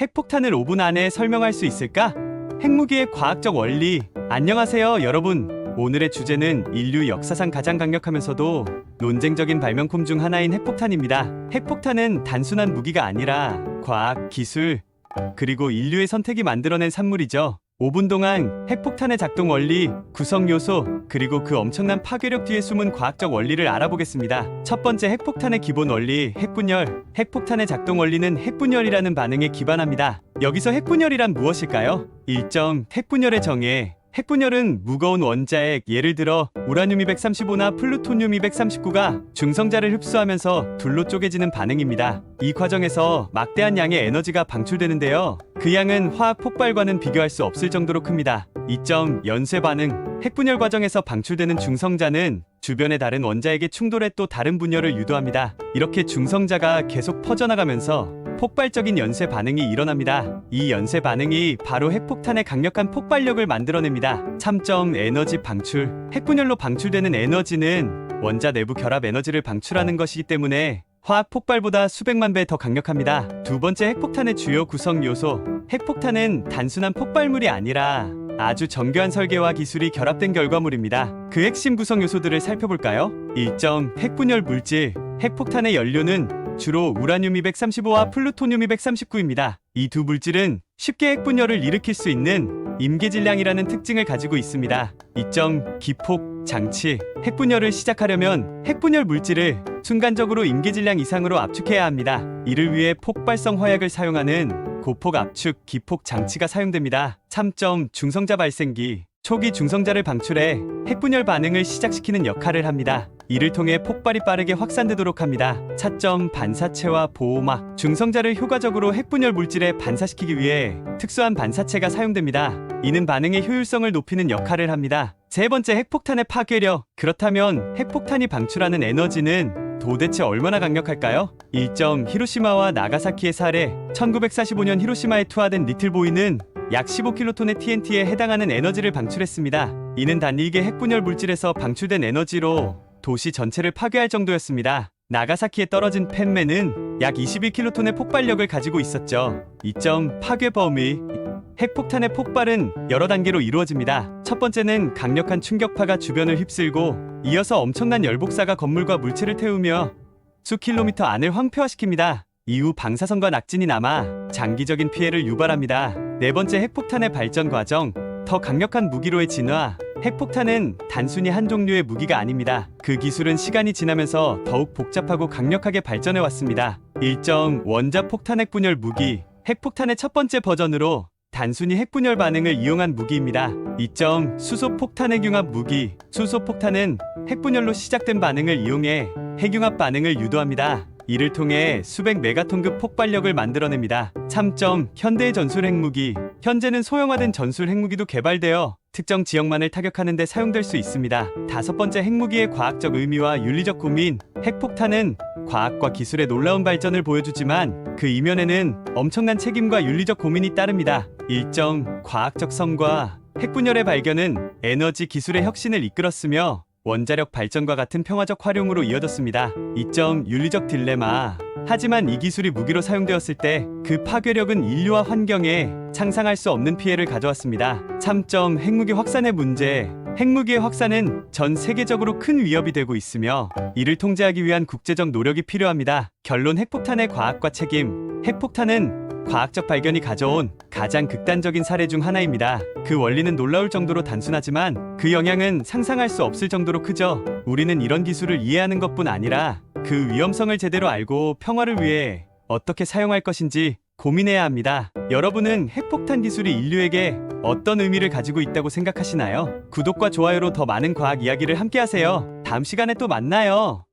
핵폭탄을 5분 안에 설명할 수 있을까? 핵무기의 과학적 원리. 안녕하세요, 여러분. 오늘의 주제는 인류 역사상 가장 강력하면서도 논쟁적인 발명품 중 하나인 핵폭탄입니다. 핵폭탄은 단순한 무기가 아니라 과학, 기술, 그리고 인류의 선택이 만들어낸 산물이죠. 5분 동안 핵폭탄의 작동 원리, 구성 요소, 그리고 그 엄청난 파괴력 뒤에 숨은 과학적 원리를 알아보겠습니다. 첫 번째 핵폭탄의 기본 원리, 핵분열. 핵폭탄의 작동 원리는 핵분열이라는 반응에 기반합니다. 여기서 핵분열이란 무엇일까요? 1점 핵분열의 정의. 핵분열은 무거운 원자핵, 예를 들어 우라늄 235나 플루토늄 239가 중성자를 흡수하면서 둘로 쪼개지는 반응입니다. 이 과정에서 막대한 양의 에너지가 방출되는데요. 그 양은 화학 폭발과는 비교할 수 없을 정도로 큽니다. 2점 연쇄 반응. 핵분열 과정에서 방출되는 중성자는 주변의 다른 원자에게 충돌해 또 다른 분열을 유도합니다. 이렇게 중성자가 계속 퍼져나가면서 폭발적인 연쇄 반응이 일어납니다. 이 연쇄 반응이 바로 핵폭탄의 강력한 폭발력을 만들어냅니다. 3점 에너지 방출. 핵분열로 방출되는 에너지는 원자 내부 결합 에너지를 방출하는 것이기 때문에 화학 폭발보다 수백만 배 더 강력합니다. 두 번째 핵폭탄의 주요 구성 요소. 핵폭탄은 단순한 폭발물이 아니라 아주 정교한 설계와 기술이 결합된 결과물입니다. 그 핵심 구성 요소들을 살펴볼까요? 1점 핵분열 물질. 핵폭탄의 연료는 주로 우라늄 235와 플루토늄 239입니다. 이 두 물질은 쉽게 핵분열을 일으킬 수 있는 임계질량이라는 특징을 가지고 있습니다. 2점 기폭 장치. 핵분열을 시작하려면 핵분열 물질을 순간적으로 임계질량 이상으로 압축해야 합니다. 이를 위해 폭발성 화약을 사용하는 고폭 압축 기폭 장치가 사용됩니다. 3점 중성자 발생기. 초기 중성자를 방출해 핵분열 반응을 시작시키는 역할을 합니다. 이를 통해 폭발이 빠르게 확산되도록 합니다. 차점 반사체와 보호막. 중성자를 효과적으로 핵분열 물질에 반사시키기 위해 특수한 반사체가 사용됩니다. 이는 반응의 효율성을 높이는 역할을 합니다. 세 번째 핵폭탄의 파괴력. 그렇다면 핵폭탄이 방출하는 에너지는 도대체 얼마나 강력할까요? 1점 히로시마와 나가사키의 사례 1945년 히로시마에 투하된 리틀보이는 약 15킬로톤의 TNT에 해당하는 에너지를 방출했습니다. 이는 단일계 핵분열 물질에서 방출된 에너지로 도시 전체를 파괴할 정도였습니다. 나가사키에 떨어진 펜맨은 약 21킬로톤의 폭발력을 가지고 있었죠. 2점 파괴 범위 핵폭탄의 폭발은 여러 단계로 이루어집니다. 첫 번째는 강력한 충격파가 주변을 휩쓸고 이어서 엄청난 열복사가 건물과 물체를 태우며 수 킬로미터 안을 황폐화시킵니다. 이후 방사선과 낙진이 남아 장기적인 피해를 유발합니다. 네 번째 핵폭탄의 발전 과정. 더 강력한 무기로의 진화. 핵폭탄은 단순히 한 종류의 무기가 아닙니다. 그 기술은 시간이 지나면서 더욱 복잡하고 강력하게 발전해 왔습니다. 1점 원자 폭탄 핵분열 무기. 핵폭탄의 첫 번째 버전으로 단순히 핵분열 반응을 이용한 무기입니다. 2점 수소 폭탄 핵융합 무기. 수소 폭탄은 핵분열로 시작된 반응을 이용해 핵융합 반응을 유도합니다. 이를 통해 수백 메가톤급 폭발력을 만들어냅니다. 3점 현대의 전술 핵무기. 현재는 소형화된 전술 핵무기도 개발되어 특정 지역만을 타격하는 데 사용될 수 있습니다. 다섯 번째 핵무기의 과학적 의미와 윤리적 고민. 핵폭탄은 과학과 기술의 놀라운 발전을 보여주지만 그 이면에는 엄청난 책임과 윤리적 고민이 따릅니다. 1점 과학적 성과. 핵분열의 발견은 에너지 기술의 혁신을 이끌었으며 원자력 발전과 같은 평화적 활용으로 이어졌습니다. 2점 윤리적 딜레마. 하지만 이 기술이 무기로 사용되었을 때 그 파괴력은 인류와 환경에 상상할 수 없는 피해를 가져왔습니다. 3점 핵무기 확산의 문제. 핵무기의 확산은 전 세계적으로 큰 위협이 되고 있으며 이를 통제하기 위한 국제적 노력이 필요합니다. 결론 핵폭탄의 과학과 책임. 핵폭탄은 과학적 발견이 가져온 가장 극단적인 사례 중 하나입니다. 그 원리는 놀라울 정도로 단순하지만 그 영향은 상상할 수 없을 정도로 크죠. 우리는 이런 기술을 이해하는 것뿐 아니라 그 위험성을 제대로 알고 평화를 위해 어떻게 사용할 것인지 고민해야 합니다. 여러분은 핵폭탄 기술이 인류에게 어떤 의미를 가지고 있다고 생각하시나요? 구독과 좋아요로 더 많은 과학 이야기를 함께 하세요. 다음 시간에 또 만나요.